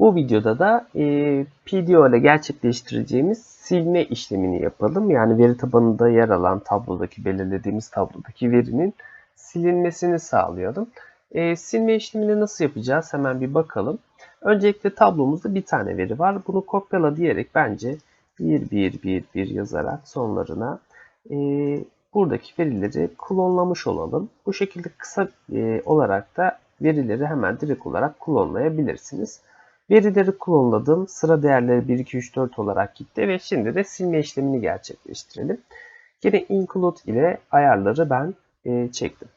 Bu videoda da e, PDO ile gerçekleştireceğimiz silme işlemini yapalım. Yani veri tabanında yer alan tablodaki belirlediğimiz tablodaki verinin silinmesini sağlayalım. E, silme işlemini nasıl yapacağız? Hemen bir bakalım. Öncelikle tablomuzda bir tane veri var. Bunu kopyala diyerek bence 1 1 1 1 yazarak sonlarına e, buradaki verileri klonlamış olalım. Bu şekilde kısa e, olarak da verileri hemen direkt olarak klonlayabilirsiniz. Verileri klonladım. Sıra değerleri 1, 2, 3, 4 olarak gitti ve şimdi de silme işlemini gerçekleştirelim. Yine include ile ayarları ben e, çektim.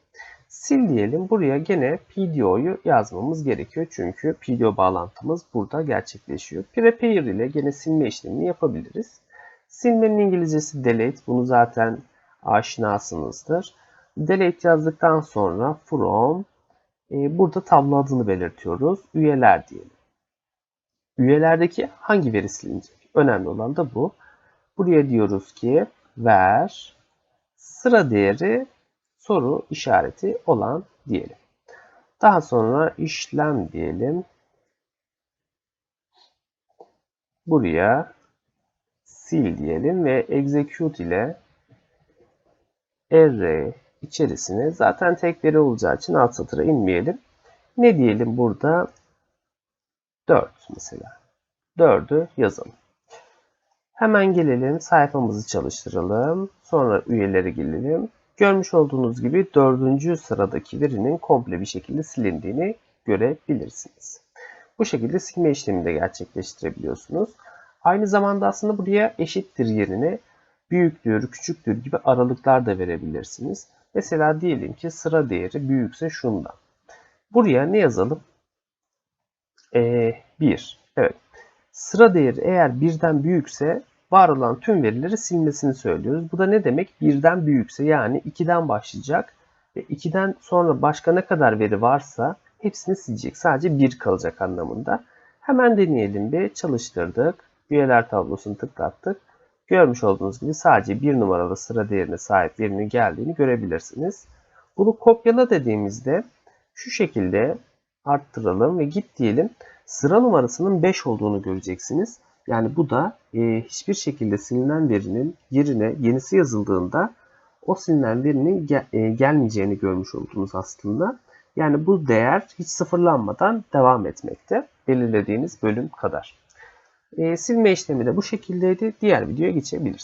Sil diyelim. Buraya gene PDO'yu yazmamız gerekiyor. Çünkü PDO bağlantımız burada gerçekleşiyor. Prepare ile gene silme işlemini yapabiliriz. Silmenin İngilizcesi delete. Bunu zaten aşinasınızdır. Delete yazdıktan sonra from e, burada tablo adını belirtiyoruz. Üyeler diyelim. Üyelerdeki hangi veri silinecek? Önemli olan da bu. Buraya diyoruz ki ver sıra değeri soru işareti olan diyelim. Daha sonra işlem diyelim. Buraya sil diyelim ve execute ile array içerisine zaten tek veri olacağı için alt satıra inmeyelim. Ne diyelim burada? 4 mesela. 4'ü yazalım. Hemen gelelim sayfamızı çalıştıralım. Sonra üyeleri gelelim. Görmüş olduğunuz gibi dördüncü sıradaki verinin komple bir şekilde silindiğini görebilirsiniz. Bu şekilde silme işlemini de gerçekleştirebiliyorsunuz. Aynı zamanda aslında buraya eşittir yerine büyüktür, küçüktür gibi aralıklar da verebilirsiniz. Mesela diyelim ki sıra değeri büyükse şundan. Buraya ne yazalım? Ee, 1. Evet. Sıra değeri eğer birden büyükse var olan tüm verileri silmesini söylüyoruz. Bu da ne demek? Birden büyükse yani 2'den başlayacak ve 2'den sonra başka ne kadar veri varsa hepsini silecek. Sadece 1 kalacak anlamında. Hemen deneyelim bir. Çalıştırdık. Üyeler tablosunu tıklattık. Görmüş olduğunuz gibi sadece bir numaralı sıra değerine sahip verinin geldiğini görebilirsiniz. Bunu kopyala dediğimizde şu şekilde arttıralım ve git diyelim. Sıra numarasının 5 olduğunu göreceksiniz. Yani bu da e, hiçbir şekilde silinen verinin yerine yenisi yazıldığında o silinen verinin gel, e, gelmeyeceğini görmüş oldunuz aslında. Yani bu değer hiç sıfırlanmadan devam etmekte. Belirlediğiniz bölüm kadar. E, silme işlemi de bu şekildeydi. Diğer videoya geçebiliriz.